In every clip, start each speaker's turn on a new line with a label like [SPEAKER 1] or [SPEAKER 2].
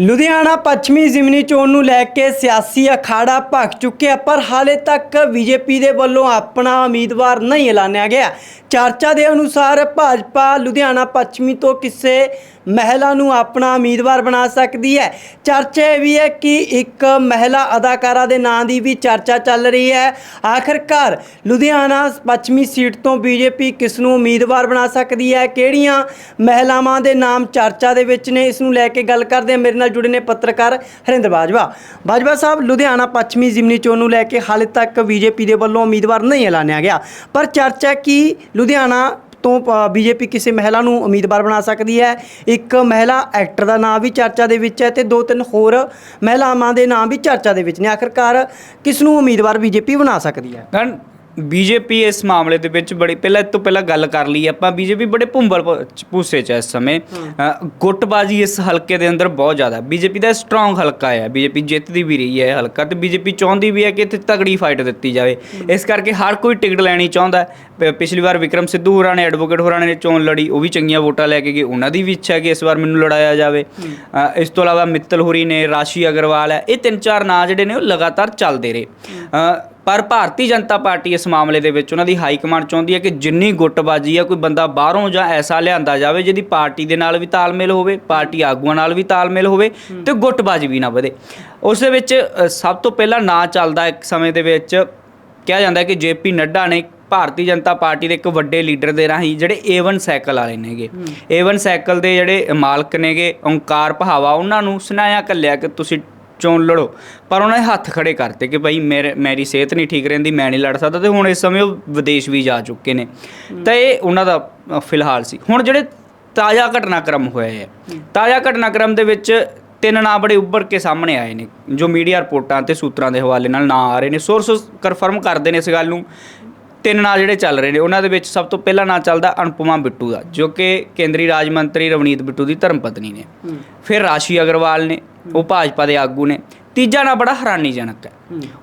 [SPEAKER 1] ਲੁਧਿਆਣਾ ਪੱਛਮੀ ਜ਼ਿਮਨੀ ਚੋਣ ਨੂੰ ਲੈ ਕੇ ਸਿਆਸੀ ਅਖਾੜਾ ਭਖ ਚੁੱਕਿਆ, ਪਰ ਹਾਲੇ ਤੱਕ ਬੀਜੇਪੀ ਦੇ ਵੱਲੋਂ ਆਪਣਾ ਉਮੀਦਵਾਰ ਨਹੀਂ ਐਲਾਨਿਆ ਗਿਆ। ਚਰਚਾ ਦੇ ਅਨੁਸਾਰ ਭਾਜਪਾ ਲੁਧਿਆਣਾ ਪੱਛਮੀ ਤੋਂ ਕਿਸੇ ਮਹਿਲਾ ਨੂੰ ਆਪਣਾ ਉਮੀਦਵਾਰ ਬਣਾ ਸਕਦੀ ਹੈ। ਚਰਚਾ ਇਹ ਵੀ ਹੈ ਕਿ ਇੱਕ ਮਹਿਲਾ ਅਦਾਕਾਰਾ ਦੇ ਨਾਂ ਦੀ ਵੀ ਚਰਚਾ ਚੱਲ ਰਹੀ ਹੈ। ਆਖਰਕਾਰ ਲੁਧਿਆਣਾ ਪੱਛਮੀ ਸੀਟ ਤੋਂ ਬੀਜੇਪੀ ਕਿਸ ਨੂੰ ਉਮੀਦਵਾਰ ਬਣਾ ਸਕਦੀ ਹੈ? ਕਿਹੜੀਆਂ ਮਹਿਲਾਵਾਂ ਦੇ ਨਾਮ ਚਰਚਾ ਦੇ ਵਿੱਚ ਨੇ? ਇਸ ਨੂੰ ਲੈ ਕੇ ਗੱਲ ਕਰਦੇ ਹਾਂ। ਮੇਰੇ ਨਾਲ ਜੁੜੇ ਨੇ ਪੱਤਰਕਾਰ ਹਰਿੰਦਰ ਬਾਜਵਾ। ਬਾਜਵਾ ਸਾਹਿਬ, ਲੁਧਿਆਣਾ ਪੱਛਮੀ ਜ਼ਿਮਨੀ ਚੋਣ ਨੂੰ ਲੈ ਕੇ ਹਾਲੇ ਤੱਕ ਬੀਜੇਪੀ ਦੇ ਵੱਲੋਂ ਉਮੀਦਵਾਰ ਨਹੀਂ ਐਲਾਨਿਆ ਗਿਆ। ਪਰ ਚਰਚਾ ਹੈ ਕਿ ਲੁਧਿਆਣਾ ਤੋਂ ਬੀਜੇਪੀ ਕਿਸੇ ਮਹਿਲਾ ਨੂੰ ਉਮੀਦਵਾਰ ਬਣਾ ਸਕਦੀ ਹੈ? ਇੱਕ ਮਹਿਲਾ ਐਕਟਰ ਦਾ ਨਾਮ ਵੀ ਚਰਚਾ ਦੇ ਵਿੱਚ ਹੈ ਤੇ ਦੋ ਤਿੰਨ ਹੋਰ ਮਹਿਲਾਵਾਂ ਦੇ ਨਾਮ ਵੀ ਚਰਚਾ ਦੇ ਵਿੱਚ ਨੇ। ਆਖਰਕਾਰ ਕਿਸ ਨੂੰ ਉਮੀਦਵਾਰ ਬੀਜੇਪੀ ਬਣਾ ਸਕਦੀ ਹੈ?
[SPEAKER 2] ਗਨ ਬੀਜੇਪੀ ਇਸ ਮਾਮਲੇ ਦੇ ਵਿੱਚ ਬੜੀ ਪਹਿਲਾਂ ਇਹ ਤੋਂ ਪਹਿਲਾਂ ਗੱਲ ਕਰ ਲਈ। ਆਪਾਂ ਬੀਜੇਪੀ ਬੜੇ ਭੁੰਬਲ ਪੂਸੇ ਚ ਹੈ ਇਸ ਸਮੇਂ। ਅ, ਗੁੱਟਬਾਜ਼ੀ ਇਸ ਹਲਕੇ ਦੇ ਅੰਦਰ ਬਹੁਤ ਜ਼ਿਆਦਾ। ਬੀਜੇਪੀ ਦਾ ਸਟਰੋਂਗ ਹਲਕਾ ਹੈ ਬੀਜੇਪੀ ਜਿੱਤਦੀ ਵੀ ਰਹੀ ਹੈ ਇਹ ਹਲਕਾ ਤੇ ਬੀਜੇਪੀ ਚਾਹੁੰਦੀ ਵੀ ਹੈ ਕਿ ਇੱਥੇ ਤਗੜੀ ਫਾਈਟ ਦਿੱਤੀ ਜਾਵੇ। ਇਸ ਕਰਕੇ ਹਰ ਕੋਈ ਟਿਕਟ ਲੈਣੀ ਚਾਹੁੰਦਾ। ਹੈ। ਪ- ਪਿਛਲੀ ਵਾਰ ਵਿਕਰਮ ਸਿੱਧੂ ਹੋਰਾਂ ਨੇ ਐਡਵੋਕੇਟ ਹੋਰਾਂ ਨੇ ਚੋਣ ਲੜੀ ਉਹ ਵੀ ਚੰਗੀਆਂ ਵੋਟਾਂ ਲੈ ਕੇ ਗਏ। ਉਹਨਾਂ ਦੀ ਵੀ ਇੱਛਾ ਹੈ ਕਿ ਇਸ ਵਾਰ ਮੈਨੂੰ ਲੜਾਇਆ ਜਾਵੇ। ਅ, ਇਸ ਤੋਂ ਇਲਾਵਾ ਮਿੱਤਲ ਹੋਰੀ ਨੇ ਰਾਸ਼ੀ ਅਗਰਵਾਲ ਹੈ। ਇਹ ਤਿੰਨ ਚਾਰ ਨਾਂ ਜਿਹੜੇ ਨੇ ਉਹ ਲਗਾਤਾਰ ਚੱਲਦੇ ਰਹੇ। ਅ, ਪਰ ਭਾਰਤੀ ਜਨਤਾ ਪਾਰਟੀ ਇਸ ਮਾਮਲੇ ਦੇ ਵਿੱਚ ਉਹਨਾਂ ਦੀ ਹਾਈ ਕਮਾਂਡ ਚਾਹੁੰਦੀ ਹੈ ਕਿ ਜਿੰਨੀ ਗੁੱਟਬਾਜ਼ੀ ਆ ਕੋਈ ਬੰਦਾ ਬਾਹਰੋਂ ਜਾਂ ਐਸਾ ਲਿਆਂਦਾ ਜਾਵੇ ਜਿਹਦੀ ਪਾਰਟੀ ਦੇ ਨਾਲ ਵੀ ਤਾਲਮੇਲ ਹੋਵੇ ਪਾਰਟੀ ਆਗੂਆਂ ਨਾਲ ਵੀ ਤਾਲਮੇਲ ਹੋਵੇ ਤੇ ਗੁੱਟਬਾਜ਼ੀ ਵੀ ਨਾ ਵਧੇ। ਉਸ ਦੇ ਵਿੱਚ ਸਭ ਤੋਂ ਪਹਿਲਾਂ ਨਾਂ ਚੱਲਦਾ ਇੱਕ ਸਮੇਂ ਦੇ ਵਿੱਚ ਕਿਹਾ ਜਾਂਦਾ ਕਿ ਜੇਪੀ ਨੱਡਾ ਨੇ ਭਾਰਤੀ ਜਨਤਾ ਪਾਰਟੀ ਦੇ ਇੱਕ ਵੱਡੇ ਲੀਡਰ ਦੇ ਰਾਹੀਂ ਜਿਹੜੇ A1 ਸਾਈਕਲ ਵਾਲੇ ਨੇਗੇ। A1 ਸਾਈਕਲ ਦੇ ਜਿਹੜੇ ਮਾਲਕ ਨੇਗੇ ਓਂਕਾਰ ਪਹਾਵਾ ਉਹਨਾਂ ਨੂੰ ਸੁਨਾਇਆ ਕੱਲਿਆ ਕਿ ਤੁਸੀਂ ਚੋਣ ਲੜੋ। ਪਰ ਉਹਨਾਂ ਨੇ ਹੱਥ ਖੜੇ ਕਰਤੇ ਕਿ ਭਾਈ ਮੇਰੇ ਮੇਰੀ ਸਿਹਤ ਨਹੀਂ ਠੀਕ ਰਹਿੰਦੀ ਮੈਂ ਨਹੀਂ ਲੜ ਸਕਦਾ ਤੇ ਹੁਣ ਇਸ ਸਮੇਂ ਉਹ ਵਿਦੇਸ਼ ਵੀ ਜਾ ਚੁੱਕੇ ਨੇ। ਤਾਂ ਇਹ ਉਹਨਾਂ ਦਾ ਫਿਲਹਾਲ ਸੀ। ਹੁਣ ਜਿਹੜੇ ਤਾਜ਼ਾ ਘਟਨਾਕ੍ਰਮ ਹੋਏ ਹੈ। ਤਾਜ਼ਾ ਘਟਨਾਕ੍ਰਮ ਦੇ ਵਿੱਚ ਤਿੰਨ ਨਾਂ ਬੜੇ ਉੱਭਰ ਕੇ ਸਾਹਮਣੇ ਆਏ ਨੇ ਜੋ ਮੀਡੀਆ ਰਿਪੋਰਟਾਂ ਤੇ ਸੂਤਰਾਂ ਦੇ ਹਵਾਲੇ ਨਾਲ ਨਾਂ ਆ ਰਹੇ ਨੇ। ਸੋਰਸ ਕਨਫਰਮ ਕਰਦੇ ਨੇ ਇਸ ਗੱਲ ਨੂੰ। ਤਿੰਨ ਨਾਂ ਜਿਹੜੇ ਚੱਲ ਰਹੇ ਨੇ ਉਹਨਾਂ ਦੇ ਵਿੱਚ ਸਭ ਤੋਂ ਪਹਿਲਾ ਨਾਂ ਚੱਲਦਾ ਅਨੁਪਮਾ ਬਿੱਟੂ ਦਾ ਜੋ ਕਿ ਕੇਂਦਰੀ ਰਾਜ ਮੰਤਰੀ ਰਵਨੀਤ ਬਿੱਟੂ ਦੀ ਧਰਮ ਪਤਨੀ ਨੇ। ਫਿਰ ਰਾਸ਼ੀ ਅਗਰਵਾਲ ਨੇ ਉਹ ਭਾਜਪਾ ਦੇ ਆਗੂ ਨੇ। ਤੀਜਾ ਨਾਂ ਬੜਾ ਹੈਰਾਨੀਜਨਕ ਹੈ।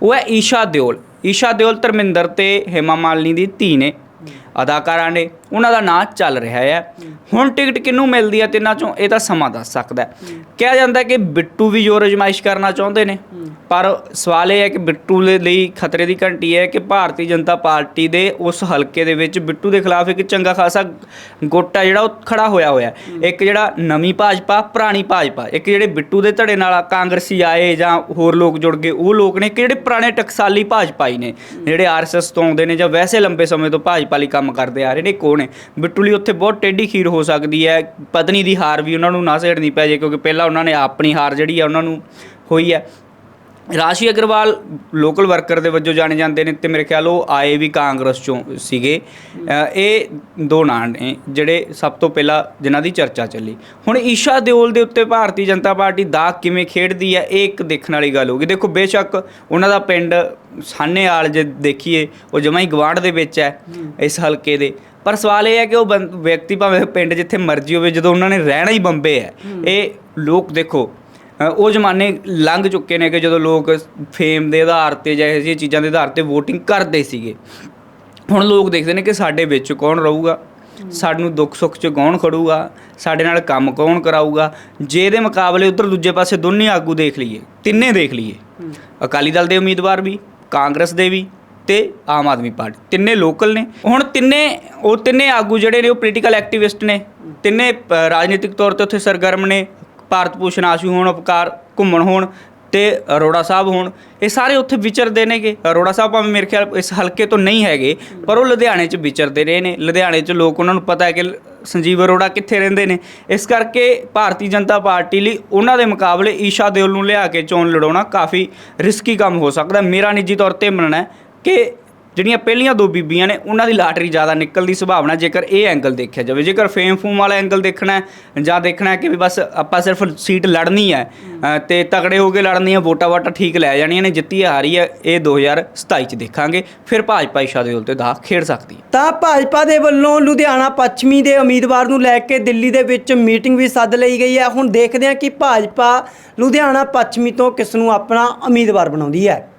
[SPEAKER 2] ਉਹ ਹੈ ਈਸ਼ਾ ਦਿਓਲ। ਈਸ਼ਾ ਦਿਓਲ ਧਰਮਿੰਦਰ ਤੇ ਹੇਮਾ ਮਾਲਿਨੀ ਦੀ ਧੀ ਨੇ। ਅਦਾਕਾਰਾਂ ਨੇ ਉਹਨਾਂ ਦਾ ਨਾਂ ਚੱਲ ਰਿਹਾ ਹੈ। ਹੁਣ ਟਿਕਟ ਕਿਹਨੂੰ ਮਿਲਦੀ ਹੈ ਤਿੰਨਾਂ ਚੋਂ? ਇਹ ਤਾਂ ਸਮਾਂ ਦੱਸ ਸਕਦਾ ਹੈ। ਕਿਹਾ ਜਾਂਦਾ ਕਿ ਬਿੱਟੂ ਵੀ ਜੋ ਰਜਮਾਇਸ਼ ਕਰਨਾ ਚਾਹੁੰਦੇ ਨੇ। ਪਰ ਸਵਾਲ ਇਹ ਹੈ ਕਿ ਬਿੱਟੂ ਦੇ ਲਈ ਖਤਰੇ ਦੀ ਘੰਟੀ ਹੈ ਕਿ ਭਾਰਤੀ ਜਨਤਾ ਪਾਰਟੀ ਦੇ ਉਸ ਹਲਕੇ ਦੇ ਵਿੱਚ ਬਿੱਟੂ ਦੇ ਖਿਲਾਫ ਇੱਕ ਚੰਗਾ ਖਾਸਾ ਗੁੱਟ ਹੈ ਜਿਹੜਾ ਉਹ ਖੜਾ ਹੋਇਆ ਹੋਇਆ ਇੱਕ ਜਿਹੜਾ ਨਵੀਂ ਭਾਜਪਾ, ਪੁਰਾਣੀ ਭਾਜਪਾ, ਇੱਕ ਜਿਹੜੇ ਬਿੱਟੂ ਦੇ ਧੜੇ ਨਾਲ ਕਾਂਗਰਸੀ ਆਏ ਜਾਂ ਹੋਰ ਲੋਕ ਜੁੜ ਗਏ, ਉਹ ਲੋਕ ਨੇ ਕਿ ਜਿਹੜੇ ਪੁਰਾਣੇ ਟਕਸਾਲੀ ਭਾਜਪਾਈ ਨੇ, ਜਿਹੜੇ ਆਰਐਸਐਸ ਤੋਂ ਆਉਂਦੇ ਨੇ ਜਾਂ ਵੈਸੇ ਲੰਬੇ ਸਮੇਂ ਤੋਂ ਭਾਜਪਾ ਲਈ ਕੰਮ ਕਰਦੇ ਆ ਰਹੇ ਨੇ, ਕੋਣ ਨੇ ਬਿੱਟੂ ਲਈ ਉੱਥੇ ਬਹੁਤ ਟੇਢੀ ਖੀਰ ਹੋ ਸਕਦੀ ਹੈ, ਪਤਨੀ ਦੀ ਹਾਰ ਵੀ ਉਹਨਾਂ ਨੂੰ ਨਾ ਸੇੜਨੀ ਪੈ ਜੇ, ਕਿਉਂਕਿ ਪਹਿਲਾਂ ਉਹਨਾਂ ਨੇ ਆਪਣੀ ਹਾਰ ਜਿਹੜੀ ਆ ਉਹਨਾਂ ਨੂੰ ਹੋਈ ਹੈ। ਰਾਸ਼ੀ ਅਗਰਵਾਲ ਲੋਕਲ ਵਰਕਰ ਦੇ ਵਜੋਂ ਜਾਣੇ ਜਾਂਦੇ ਨੇ ਤੇ ਮੇਰੇ ਖਿਆਲ ਉਹ ਆਏ ਵੀ ਕਾਂਗਰਸ ਚੋਂ ਸੀਗੇ। ਇਹ ਦੋ ਨਾਂ ਨੇ ਜਿਹੜੇ ਸਭ ਤੋਂ ਪਹਿਲਾਂ ਜਿਨ੍ਹਾਂ ਦੀ ਚਰਚਾ ਚੱਲੀ। ਹੁਣ ਈਸ਼ਾ ਦਿਓਲ ਦੇ ਉੱਤੇ ਭਾਰਤੀ ਜਨਤਾ ਪਾਰਟੀ ਦਾ ਕਿਵੇਂ ਖੇਡਦੀ ਹੈ ਇਹ ਇੱਕ ਦੇਖਣ ਵਾਲੀ ਗੱਲ ਹੋਗੀ ਦੇਖੋ ਬੇਸ਼ੱਕ ਉਹਨਾਂ ਦਾ ਪਿੰਡ ਸਾਹਨੇਵਾਲ ਜੇ ਦੇਖੀਏ ਉਹ ਜਮਾਂ ਹੀ ਗਵਾਂਢ ਦੇ ਵਿੱਚ ਹੈ ਇਸ ਹਲਕੇ ਦੇ। ਪਰ ਸਵਾਲ ਇਹ ਹੈ ਕਿ ਉਹ ਵਿਅਕਤੀ ਭਾਵੇਂ ਪਿੰਡ ਜਿੱਥੇ ਮਰਜ਼ੀ ਹੋਵੇ ਜਦੋਂ ਉਹਨਾਂ ਨੇ ਰਹਿਣਾ ਹੀ ਬੰਬੇ ਹੈ। ਇਹ ਲੋਕ ਦੇਖੋ ਉਹ ਜ਼ਮਾਨੇ ਲੰਘ ਚੁੱਕੇ ਨੇ ਕਿ ਜਦੋਂ ਲੋਕ ਫੇਮ ਦੇ ਆਧਾਰ ਤੇ ਜਾਂ ਇਹੋ ਜਿਹੀਆਂ ਚੀਜ਼ਾਂ ਦੇ ਆਧਾਰ ਤੇ VOTING ਕਰਦੇ ਸੀਗੇ। ਹੁਣ ਲੋਕ ਦੇਖਦੇ ਨੇ ਕਿ ਸਾਡੇ ਵਿੱਚ ਕੌਣ ਰਹੂਗਾ? ਸਾਨੂੰ ਦੁੱਖ ਸੁੱਖ 'ਚ ਕੌਣ ਖੜੂਗਾ? ਸਾਡੇ ਨਾਲ ਕੰਮ ਕੌਣ ਕਰਾਊਗਾ? ਜੇ ਇਹਦੇ ਮੁਕਾਬਲੇ ਉਧਰ ਦੂਜੇ ਪਾਸੇ ਦੋਨੇ ਆਗੂ ਦੇਖ ਲਈਏ ਤਿੰਨੇ ਦੇਖ ਲਈਏ ਅਕਾਲੀ ਦਲ ਦੇ ਉਮੀਦਵਾਰ ਵੀ ਕਾਂਗਰਸ ਦੇ ਵੀ ਤੇ ਆਮ ਆਦਮੀ ਪਾਰਟੀ ਤਿੰਨੇ ਲੋਕਲ ਨੇ। ਹੁਣ ਤਿੰਨੇ ਉਹ ਤਿੰਨੇ ਆਗੂ ਜਿਹੜੇ ਨੇ ਉਹ ਪੋਲੀਟੀਕਲ ਐਕਟਿਵਿਸਟ ਨੇ। ਤਿੰਨੇ ਰਾਜਨੀਤਿਕ ਤੌਰ ਤੇ ਉੱਥੇ ਸਰਗਰਮ ਨੇ। ਭਾਰਤ ਭੂਸ਼ਣ ਆਸ਼ੂ ਹੋਣ, ਉਪਕਾਰ ਘੁੰਮਣ ਹੋਣ ਤੇ ਅਰੋੜਾ ਸਾਹਿਬ ਹੋਣ, ਇਹ ਸਾਰੇ ਉੱਥੇ ਵਿਚਰਦੇ ਨੇਗੇ। ਅਰੋੜਾ ਸਾਹਿਬ ਭਾਵੇਂ ਮੇਰੇ ਖਿਆਲ ਇਸ ਹਲਕੇ ਤੋਂ ਨਹੀਂ ਹੈਗੇ, ਪਰ ਉਹ ਲੁਧਿਆਣੇ 'ਚ ਵਿਚਰਦੇ ਰਹੇ ਨੇ। ਲੁਧਿਆਣੇ 'ਚ ਲੋਕ ਉਹਨਾਂ ਨੂੰ ਪਤਾ ਹੈ ਕਿ ਸੰਜੀਵ ਅਰੋੜਾ ਕਿੱਥੇ ਰਹਿੰਦੇ ਨੇ। ਇਸ ਕਰਕੇ ਭਾਰਤੀ ਜਨਤਾ ਪਾਰਟੀ ਲਈ ਉਹਨਾਂ ਦੇ ਮੁਕਾਬਲੇ ਈਸ਼ਾ ਦਿਓਲ ਨੂੰ ਲਿਆ ਕੇ ਚੋਣ ਲੜਾਉਣਾ ਕਾਫੀ ਰਿਸਕੀ ਕੰਮ ਹੋ ਸਕਦਾ। ਮੇਰਾ ਨਿੱਜੀ ਤੌਰ ਤੇ ਮੰਨਣਾ ਹੈ ਕਿ ਜਿਹੜੀਆਂ ਪਹਿਲੀਆਂ ਦੋ ਬੀਬੀਆਂ ਨੇ ਉਹਨਾਂ ਦੀ ਲਾਟਰੀ ਜ਼ਿਆਦਾ ਨਿਕਲਣ ਦੀ ਸੰਭਾਵਨਾ ਜੇਕਰ ਇਹ ਐਂਗਲ ਦੇਖਿਆ ਜਾਵੇ। ਜੇਕਰ ਫੇਮ ਫੂਮ ਵਾਲਾ ਐਂਗਲ ਦੇਖਣਾ ਹੈ ਜਾਂ ਦੇਖਣਾ ਹੈ ਕਿ ਵੀ ਬਸ ਆਪਾਂ ਸਿਰਫ ਸੀਟ ਲੜਨੀ ਹੈ ਅ, ਤੇ ਤਗੜੇ ਹੋ ਕੇ ਲੜਨੀ ਹੈ ਵੋਟਾਂ ਵਾਟਾਂ ਠੀਕ ਲੈ ਜਾਣੀਆਂ ਨੇ ਜਿੱਤੀ ਹੈ ਹਾਰੀ ਹੈ ਇਹ 2027 ਚ ਦੇਖਾਂਗੇ। ਫਿਰ ਭਾਜਪਾ ਇਸ਼ਾ ਦੇ ਤੇ ਦਾ ਖੇਡ ਸਕਦੀ ਹੈ।
[SPEAKER 1] ਤਾਂ ਭਾਜਪਾ ਦੇ ਵੱਲੋਂ ਲੁਧਿਆਣਾ ਪੱਛਮੀ ਦੇ ਉਮੀਦਵਾਰ ਨੂੰ ਲੈ ਕੇ ਦਿੱਲੀ ਦੇ ਵਿੱਚ ਮੀਟਿੰਗ ਵੀ ਸੱਦ ਲਈ ਗਈ ਹੈ। ਹੁਣ ਦੇਖਦੇ ਹਾਂ ਕਿ ਭਾਜਪਾ ਲੁਧਿਆਣਾ ਪੱਛਮੀ ਤੋਂ ਕਿਸ ਨੂੰ ਆਪਣਾ ਉਮੀਦਵਾਰ ਬਣਾਉਂਦੀ ਹੈ।